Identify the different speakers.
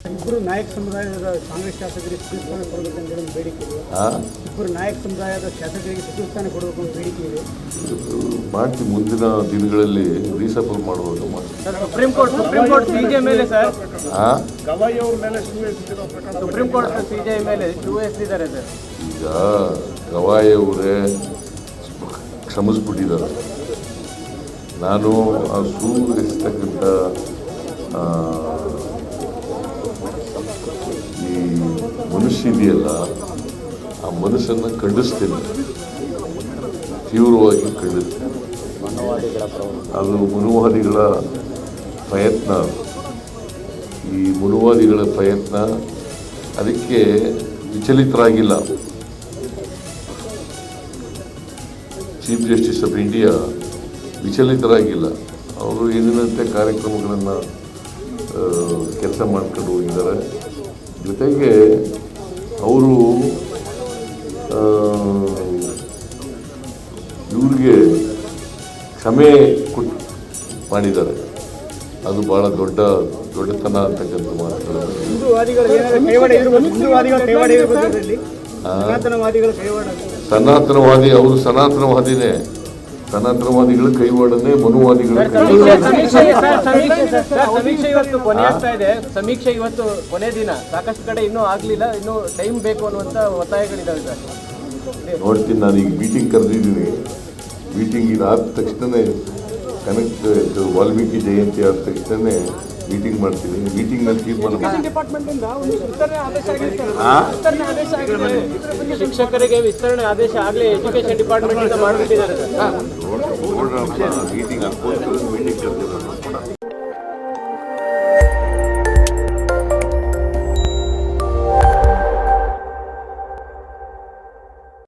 Speaker 1: ಇಬ್ಬರು ನಾಯಕ ಸಮುದಾಯದ ಕಾಂಗ್ರೆಸ್ ಶಾಸಕರಿಗೆ ಸಚಿವ ಸ್ಥಾನ ಕೊಡಬೇಕು ಅಂತ ಹೇಳಿ ಬೇಡಿಕೆ ಇದೆ.
Speaker 2: ಆ?
Speaker 1: ಇಬ್ಬರು ನಾಯಕ ಸಮುದಾಯದ ಶಾಸಕರಿಗೆ ಸಚಿವ ಸ್ಥಾನ ಕೊಡಬೇಕು ಅಂತ ಬೇಡಿಕೆ ಇದೆ.
Speaker 2: ಮಾಡ್ತೀವಿ ಮುಂದಿನ ದಿನಗಳಲ್ಲಿ reshuffle
Speaker 3: sir supreme court supreme court CJ ಮೇಲೆ ಸರ್.
Speaker 2: ಆ?
Speaker 3: ಸುಪ್ರೀಂ ಕೋರ್ಟ್ ಸಿಜೆ ಮೇಲೆ ಶೂ ಎಸ್ತಿದ್ದಾರೆ ಸರ್?
Speaker 2: ಈಗ ಗವಾಯಿ ಅವರೇ ಕ್ಷಮಿಸ್ಬಿಟ್ಟಿದ್ದಾರೆ. ನಾನು ಆ ಸೂ ಎಸ್ತಕ್ಕಂಥ ಮನುಷ್ಯ ಇದೆಯಲ್ಲ ಆ ಮನಸ್ಸನ್ನು ಖಂಡಿಸ್ತೇನೆ ತೀವ್ರವಾಗಿ ಖಂಡಿಸ್ತೇನೆ ಅದು ಮನುವಾದಿಗಳ ಪ್ರಯತ್ನ. ಈ ಮನುವಾದಿಗಳ ಪ್ರಯತ್ನ ಅದಕ್ಕೆ ವಿಚಲಿತರಾಗಿಲ್ಲ. ಚೀಫ್ ಜಸ್ಟಿಸ್ ಆಫ್ ಇಂಡಿಯಾ ವಿಚಲಿತರಾಗಿಲ್ಲ. ಅವರು ಏನಿನಂತೆ ಕಾರ್ಯಕ್ರಮಗಳನ್ನು ಕೆಲಸ ಮಾಡ್ಕೊಂಡು ಹೋಗಿದ್ದಾರೆ. ಜೊತೆಗೆ ಅವರು ಇವ್ರಿಗೆ ಕ್ಷಮೆ ಕೊಟ್ಟು ಮಾಡಿದ್ದಾರೆ. ಅದು ಬಹಳ ದೊಡ್ಡ ದೊಡ್ಡತನ ಅಂತಕ್ಕಂಥ
Speaker 1: ಕೈವಾಡ
Speaker 2: ಸನಾತನವಾದಿ ಅವರು ಸನಾತನವಾದಿನೇ. ಸನಾತನವಾದಿಗಳ ಕೈವಾಡನೆ ಮನುವಾದಿಗಳು
Speaker 3: ಸಮೀಕ್ಷೆ ಇವತ್ತು ಕೊನೆ ಆಗ್ತಾ ಇದೆ. ಸಮೀಕ್ಷೆ ಇವತ್ತು ಕೊನೆ ದಿನ. ಸಾಕಷ್ಟು ಕಡೆ ಇನ್ನೂ ಆಗ್ಲಿಲ್ಲ. ಇನ್ನೂ ಟೈಮ್ ಬೇಕು ಅನ್ನುವಂತ ಒತ್ತಾಯಗಳಿದ್ದಾವೆ ಸರ್.
Speaker 2: ನೋಡ್ತೀನಿ ನಾನು ಈಗ ಮೀಟಿಂಗ್ ಕರೆದಿದ್ದೀನಿ. ಮೀಟಿಂಗ್ ಇದಾದ ತಕ್ಷಣವೇ ಕನಕ ಇದು ವಾಲ್ಮೀಕಿ ಜಯಂತಿ ಆದ ತಕ್ಷಣ ಮೀಟಿಂಗ್ ಮಾಡ್ತೀನಿ ಮೀಟಿಂಗ್ನಲ್ಲಿ ತೀರ್ಮಾನ ಮಾಡ್ತೀನಿ.
Speaker 3: ಡಿಪಾರ್ಟ್ಮೆಂಟ್ ಇಂದ ಒಂದು ಆದೇಶ ಆಗಿದೆ ಸರ್.
Speaker 2: ಆ?
Speaker 3: ಆದೇಶ ಆಗಿದೆ ಶಿಕ್ಷಕರಿಗೆ ವಿಸ್ತರಣೆ ಆದೇಶ ಆಗಲೇ ಎಜುಕೇಶನ್ ಡಿಪಾರ್ಟ್ಮೆಂಟ್ ಇಂದ ಮಾಡಿಬಿಟ್ಟಿದ್ದಾರೆ